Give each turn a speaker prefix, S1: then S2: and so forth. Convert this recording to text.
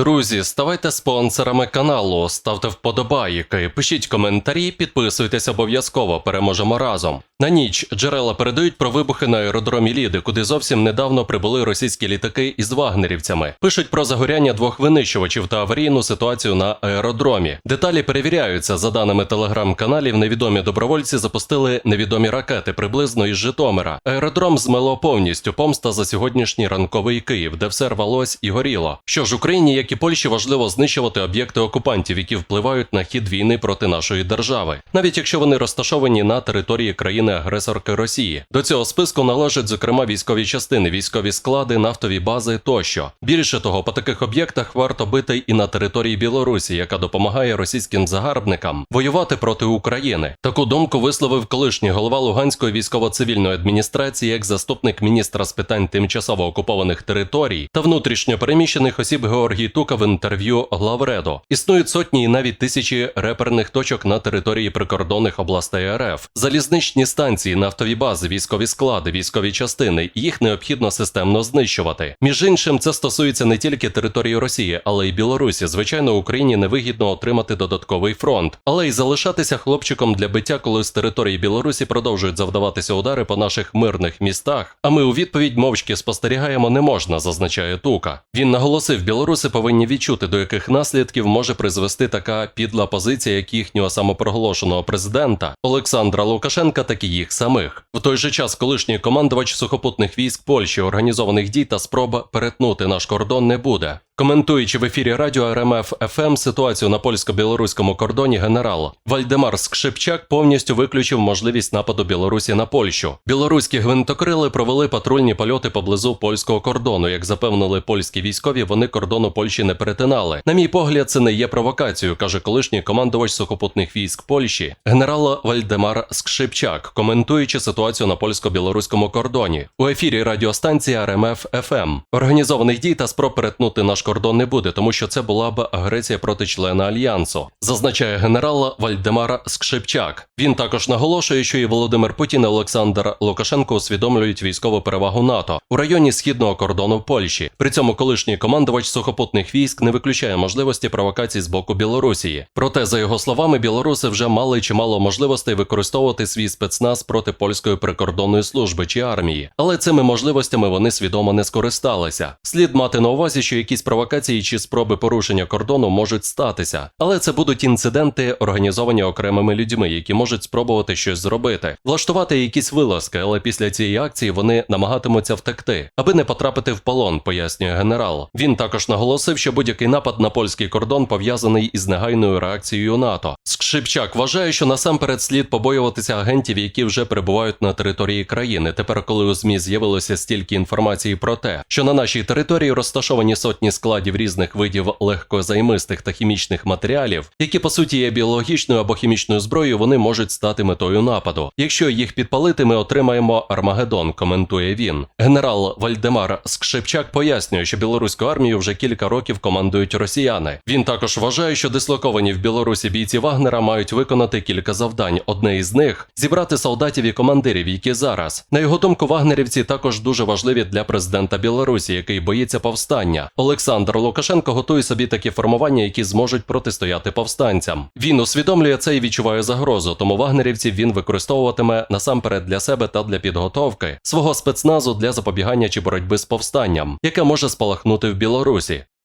S1: Друзі, ставайте спонсорами каналу, ставте вподобайки, пишіть коментарі, підписуйтесь обов'язково, переможемо разом. На ніч джерела передають про вибухи на аеродромі Ліди, куди зовсім недавно прибули російські літаки із вагнерівцями. Пишуть про загоряння двох винищувачів та аварійну ситуацію на аеродромі. Деталі перевіряються. За даними телеграм-каналів, невідомі добровольці запустили невідомі ракети приблизно із Житомира. Аеродром змело повністю помста за сьогоднішній ранковий Київ, де все рвалось і горіло. Що ж Україні, як і Польщі, важливо знищувати об'єкти окупантів, які впливають на хід війни проти нашої держави, навіть якщо вони розташовані на території країни-агресорки Росії. До цього списку належать зокрема військові частини, військові склади, нафтові бази тощо. Більше того, по таких об'єктах варто бити і на території Білорусі, яка допомагає російським загарбникам воювати проти України. Таку думку висловив колишній голова Луганської військово-цивільної адміністрації, як заступник міністра з питань тимчасово окупованих територій та внутрішньо переміщених осіб Георгій Тука в інтерв'ю Главреду. Існують сотні і навіть тисячі реперних точок на території прикордонних областей РФ, залізничні станції, нафтові бази, військові склади, військові частини. Їх необхідно системно знищувати. Між іншим, це стосується не тільки території Росії, але й Білорусі. Звичайно, Україні невигідно отримати додатковий фронт, але й залишатися хлопчиком для биття, коли з території Білорусі продовжують завдаватися удари по наших мирних містах. А ми у відповідь мовчки спостерігаємо не можна, зазначає Тука. Він наголосив, білоруси повинні відчути, до яких наслідків може призвести така підла позиція, як їхнього самопроголошеного президента Олександра Лукашенка, так і їх самих. В той же час колишній командувач сухопутних військ Польщі організованих дій та спроб перетнути наш кордон не буде. Коментуючи в ефірі радіо РМФ ФМ ситуацію на польсько-білоруському кордоні, генерал Вальдемар Скшипчак повністю виключив можливість нападу Білорусі на Польщу. Білоруські гвинтокрили провели патрульні польоти поблизу польського кордону. Як запевнили польські військові, вони кордону Польщі не перетинали. На мій погляд, це не є провокацією, каже колишній командувач сухопутних військ Польщі, генерал Вальдемар Скшипчак, коментуючи ситуацію на польсько-білоруському кордоні. У ефірі радіостанції РМФ ФМ. Організованих дій та спроб перетнути наш кордон не буде, тому що це була б агресія проти члена альянсу, зазначає генерал Вальдемар Скшипчак. Він також наголошує, що і Володимир Путін і Олександр Лукашенко усвідомлюють військову перевагу НАТО у районі східного кордону Польщі. При цьому колишній командувач сухопутних військ не виключає можливості провокацій з боку Білорусії. Проте, за його словами, білоруси вже мали чимало можливостей використовувати свій спецназ проти польської прикордонної служби чи армії, але цими можливостями вони свідомо не скористалися. Слід мати на увазі, що якісь провокації чи спроби порушення кордону можуть статися, але це будуть інциденти, організовані окремими людьми, які можуть спробувати щось зробити, влаштувати якісь вилазки, але після цієї акції вони намагатимуться втекти, аби не потрапити в полон, пояснює генерал. Він також наголосив, що будь-який напад на польський кордон пов'язаний із негайною реакцією НАТО. Скшипчак вважає, що насамперед слід побоюватися агентів, які вже перебувають на території країни. Тепер, коли у змі з'явилося стільки інформації про те, що на нашій території розташовані сотні складів різних видів легкозаймистих та хімічних матеріалів, які по суті є біологічною або хімічною зброєю, вони можуть стати метою нападу. Якщо їх підпалити, ми отримаємо Армагеддон, коментує він. Генерал Вальдемар Скшипчак пояснює, що білоруську армію вже кілька років командують росіяни. Він також вважає, що дислоковані в Білорусі бійці Вагнера мають виконати кілька завдань. Одне із них зібрати солдатів і командирів, які зараз на його думку, вагнерівці також дуже важливі для президента Білорусі, який боїться повстання. Олександр Лукашенко готує собі такі формування, які зможуть протистояти повстанцям. Він усвідомлює це і відчуває загрозу, тому вагнерівців він використовуватиме насамперед для себе та для підготовки свого спецназу для запобігання чи боротьби з повстанням, яке може спалахнути в Білорусі.